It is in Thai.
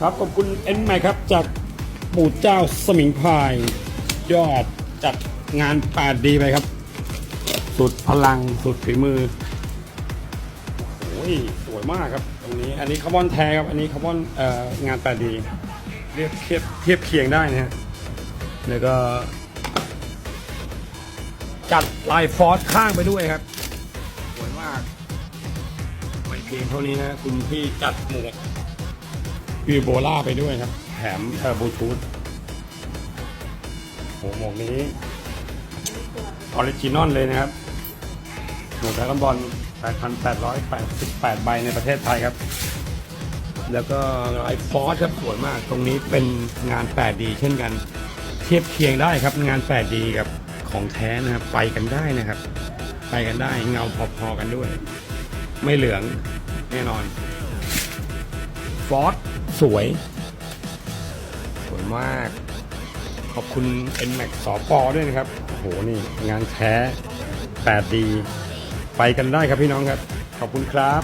ครับขอบคุณเอ็นแมครับจากปู่เจ้าสมิงพราย ยอดจัดงาน 8D ไปครับ สุดพลังสุดฝีมือโอ้ยสวยมากครับตรงนี้ อันนี้คาร์บอนแท้ครับ อันนี้คาร์บอนเอ่องาน 8D เรียบเทียบเทียบเคียงได้นะฮะแล้วก็ จัดลายฟอสข้างไปด้วยครับสวยมากไม่เพียงเท่านี้นะคุณพี่จัดหมวก วีโบล่าไปด้วยครับ แถมเทอร์บูทูธโหหมวกนี้ออริจินอลเลยนะครับ หมวกแดรอนบอล8,888 ใบในประเทศไทยครับ แล้วก็ไอฟอสครับสวยมาก ตรงนี้เป็นงาน 8D เช่นกัน เทียบเคียงได้ครับ งาน 8D กับของแท้นะครับ ไปกันได้นะครับ ไปกันได้เงาพอๆกันด้วย ไม่เหลืองแน่นอนฟอส สวย สวยมาก ขอบคุณ NMAX สอปอด้วยนะครับ โอ้โห นี่งานแท้ 8D ไปกันได้ครับพี่น้องครับ ขอบคุณครับ